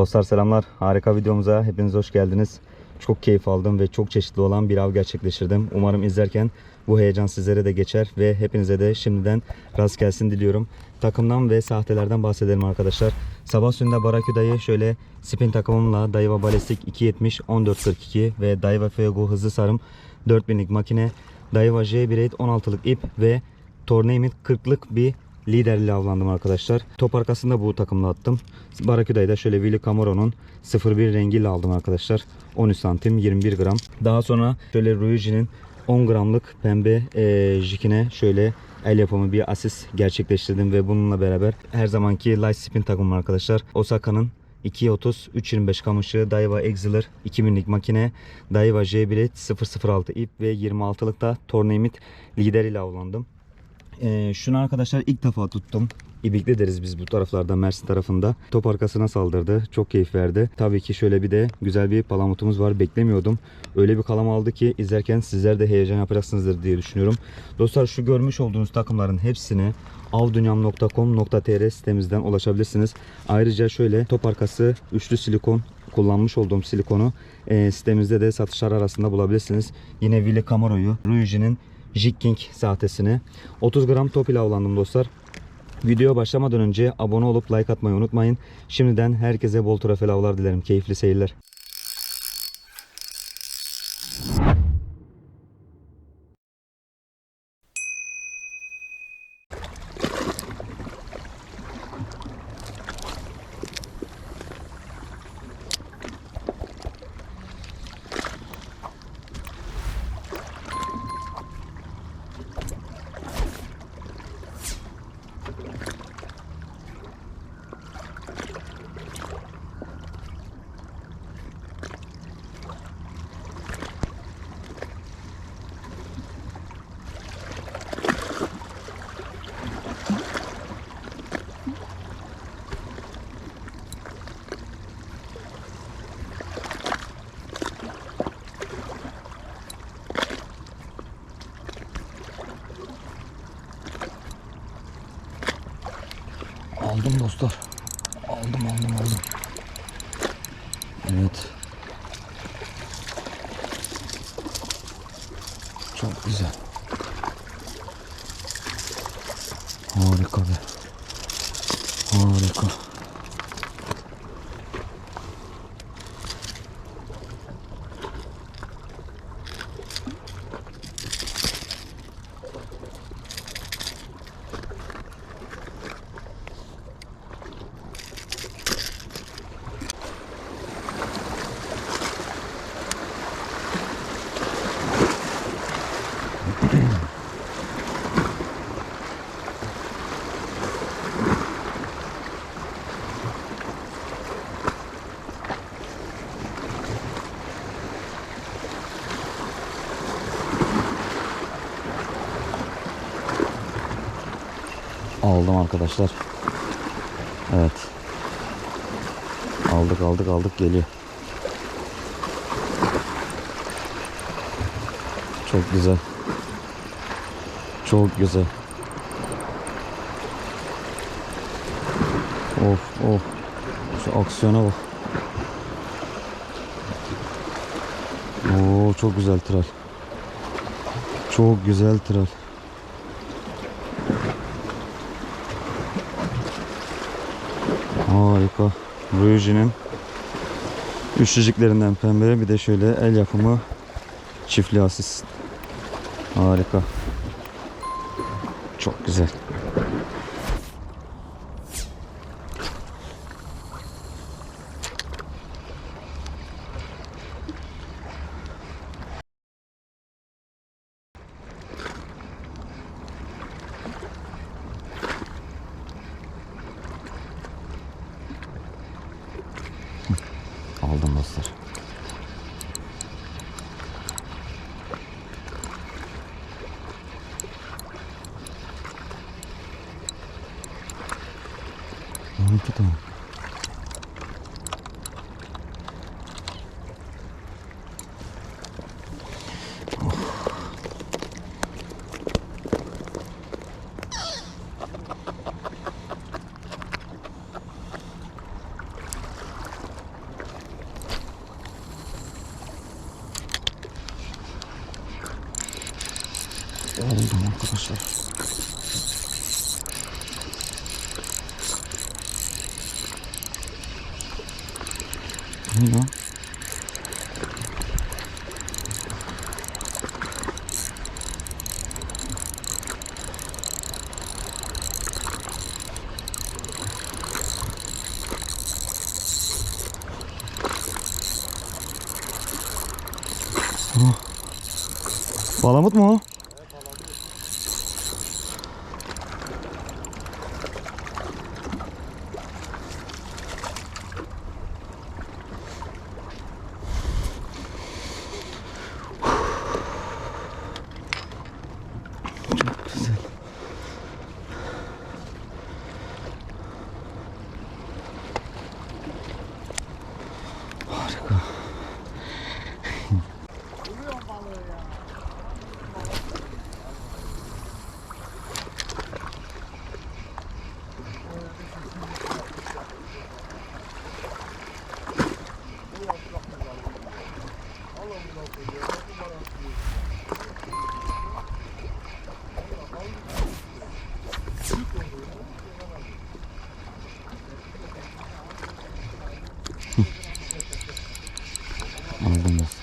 Dostlar selamlar. Harika videomuza hepiniz hoş geldiniz. Çok keyif aldım ve çok çeşitli olan bir av gerçekleştirdim. Umarım izlerken bu heyecan sizlere de geçer ve hepinize de şimdiden rast gelsin diliyorum. Takımdan ve sahtelerden bahsedelim arkadaşlar. Sabah suyunda Barakuda'yı şöyle spin takımımla Daiwa Ballistic 270 1442 ve Daiwa Fuego hızlı sarım 4000'lik makine, Daiwa J1 16'lık ip ve Tornamit 40'lık bir liderle avlandım arkadaşlar. Top arkasında bu takımla attım. Barakuda'yı da şöyle Willy Camaro'nun 01 rengiyle aldım arkadaşlar. 13 santim 21 gram. Daha sonra şöyle Ruiji'nin 10 gramlık pembe e, jikine şöyle el yapımı bir asist gerçekleştirdim ve bununla beraber her zamanki light spin takımım arkadaşlar. Osaka'nın 230 325 kamışı Daiwa Exiler 2000'lik makine Daiwa J1 006 ip ve 26'lık da Tornamit lider ile avlandım. Ee, şunu arkadaşlar ilk defa tuttum. İbikli deriz biz bu taraflarda Mersin tarafında. Top arkasına saldırdı. Çok keyif verdi. Tabii ki şöyle bir de güzel bir palamutumuz var. Beklemiyordum. Öyle bir kalam aldı ki izlerken sizler de heyecan yapacaksınızdır diye düşünüyorum. Dostlar şu görmüş olduğunuz takımların hepsini avdunyam.com.tr sitemizden ulaşabilirsiniz. Ayrıca şöyle top arkası üçlü silikon kullanmış olduğum silikonu e, sitemizde de satışlar arasında bulabilirsiniz. Yine Willy Camaro'yu, Ruiji'nin Jig King sahtesini 30 gram top ile avlandım dostlar. Videoya başlamadan önce abone olup like atmayı unutmayın. Şimdiden herkese bol trafeli avlar dilerim. Keyifli seyirler. Aldım dostlar. Aldım aldım aldım. Evet. Çok güzel. Harika be. Harika. Aldım arkadaşlar. Evet. Aldık aldık aldık geliyor. Çok güzel. Çok güzel. Of of. Şu aksiyona bak. Oo çok güzel tral. Çok güzel tral. Harika. Ruiji'nin üçlücüklerinden pembe bir de şöyle el yapımı çiftli asist. Harika. Çok güzel. Aldım dostlar. Harika tamam. Ne lan? Balamut mu o? Aldım dostum.